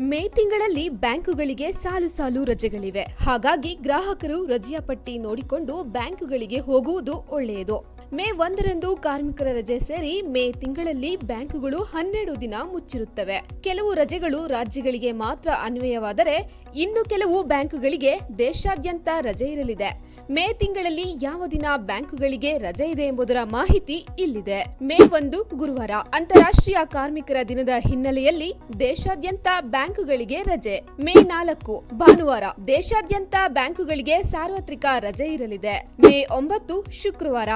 ಮೇ ತಿಂಗಳಲ್ಲಿ ಬ್ಯಾಂಕುಗಳಿಗೆ ಸಾಲು ಸಾಲು ರಜೆಗಳಿವೆ. ಹಾಗಾಗಿ ಗ್ರಾಹಕರು ರಜೆಯ ಪಟ್ಟಿ ನೋಡಿಕೊಂಡು ಬ್ಯಾಂಕುಗಳಿಗೆ ಹೋಗುವುದು ಒಳ್ಳೆಯದು. ಮೇ ಒಂದರಂದು ಕಾರ್ಮಿಕರ ರಜೆ ಸೇರಿ ಮೇ ತಿಂಗಳಲ್ಲಿ ಬ್ಯಾಂಕುಗಳು ಹನ್ನೆರಡು ದಿನ ಮುಚ್ಚಿರುತ್ತವೆ. ಕೆಲವು ರಜೆಗಳು ರಾಜ್ಯಗಳಿಗೆ ಮಾತ್ರ ಅನ್ವಯವಾದರೆ ಇನ್ನು ಕೆಲವು ಬ್ಯಾಂಕುಗಳಿಗೆ ದೇಶಾದ್ಯಂತ ರಜೆ ಇರಲಿದೆ. ಮೇ ತಿಂಗಳಲ್ಲಿ ಯಾವ ದಿನ ಬ್ಯಾಂಕುಗಳಿಗೆ ರಜೆ ಇದೆ ಎಂಬುದರ ಮಾಹಿತಿ ಇಲ್ಲಿದೆ. ಮೇ ಒಂದು, ಗುರುವಾರ ಅಂತಾರಾಷ್ಟ್ರೀಯ ಕಾರ್ಮಿಕರ ದಿನದ ಹಿನ್ನೆಲೆಯಲ್ಲಿ ದೇಶಾದ್ಯಂತ ಬ್ಯಾಂಕುಗಳಿಗೆ ರಜೆ. ಮೇ ನಾಲ್ಕು, ಭಾನುವಾರ ದೇಶಾದ್ಯಂತ ಬ್ಯಾಂಕುಗಳಿಗೆ ಸಾರ್ವತ್ರಿಕ ರಜೆ ಇರಲಿದೆ. ಮೇ ಒಂಬತ್ತು, ಶುಕ್ರವಾರ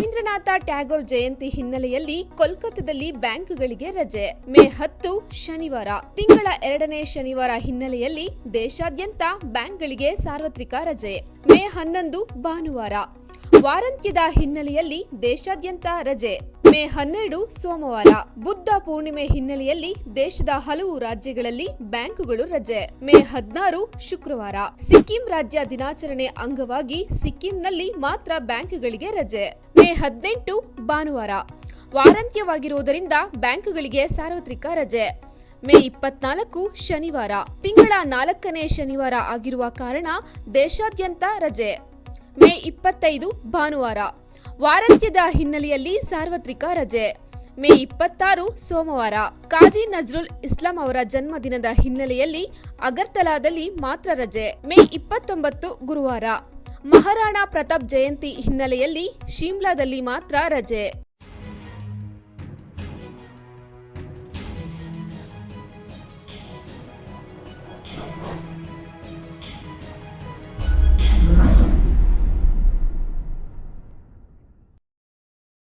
ರವೀಂದ್ರನಾಥ ಟ್ಯಾಗೋರ್ ಜಯಂತಿ ಹಿನ್ನೆಲೆಯಲ್ಲಿ ಕೋಲ್ಕತ್ತಾದಲ್ಲಿ ಬ್ಯಾಂಕ್ಗಳಿಗೆ ರಜೆ. ಮೇ ಹತ್ತು, ಶನಿವಾರ. ತಿಂಗಳ ಎರಡನೇ ಶನಿವಾರ ಹಿನ್ನೆಲೆಯಲ್ಲಿ ದೇಶಾದ್ಯಂತ ಬ್ಯಾಂಕ್ಗಳಿಗೆ ಸಾರ್ವತ್ರಿಕ ರಜೆ. ಮೇ ಹನ್ನೊಂದು, ಭಾನುವಾರ. ವಾರಾಂತ್ಯದ ಹಿನ್ನೆಲೆಯಲ್ಲಿ ದೇಶಾದ್ಯಂತ ರಜೆ. ಮೇ ಹನ್ನೆರಡು, ಸೋಮವಾರ. ಬುದ್ಧ ಪೂರ್ಣಿಮೆ ಹಿನ್ನೆಲೆಯಲ್ಲಿ ದೇಶದ ಹಲವು ರಾಜ್ಯಗಳಲ್ಲಿ ಬ್ಯಾಂಕುಗಳು ರಜೆ. ಮೇ ಹದಿನಾರು, ಶುಕ್ರವಾರ. ಸಿಕ್ಕಿಂ ರಾಜ್ಯ ದಿನಾಚರಣೆ ಅಂಗವಾಗಿ ಸಿಕ್ಕಿಂನಲ್ಲಿ ಮಾತ್ರ ಬ್ಯಾಂಕುಗಳಿಗೆ ರಜೆ. ಮೇ ಹದಿನೆಂಟು, ಭಾನುವಾರ. ವಾರಾಂತ್ಯವಾಗಿರುವುದರಿಂದ ಬ್ಯಾಂಕುಗಳಿಗೆ ಸಾರ್ವತ್ರಿಕ ರಜೆ. ಮೇ ಇಪ್ಪತ್ನಾಲ್ಕು, ಶನಿವಾರ. ತಿಂಗಳ ನಾಲ್ಕನೇ ಶನಿವಾರ ಆಗಿರುವ ಕಾರಣ ದೇಶಾದ್ಯಂತ ರಜೆ. ಮೇ ಇಪ್ಪತ್ತೈದು ಭಾನುವಾರ. ವಾರಾಂತ್ಯದ ಹಿನ್ನೆಲೆಯಲ್ಲಿ ಸಾರ್ವತ್ರಿಕ ರಜೆ. ಮೇ ಇಪ್ಪತ್ತಾರು ಸೋಮವಾರ. ಕಾಜಿ ನಜ್ರುಲ್ ಇಸ್ಲಾಂ ಅವರ ಜನ್ಮದಿನದ ಹಿನ್ನೆಲೆಯಲ್ಲಿ ಅಗರ್ತಲಾದಲ್ಲಿ ಮಾತ್ರ ರಜೆ. ಮೇ ಇಪ್ಪತ್ತೊಂಬತ್ತು ಗುರುವಾರ. ಮಹಾರಾಣಾ ಪ್ರತಾಪ್ ಜಯಂತಿ ಹಿನ್ನೆಲೆಯಲ್ಲಿ ಶಿಮ್ಲಾದಲ್ಲಿ ಮಾತ್ರ ರಜೆ.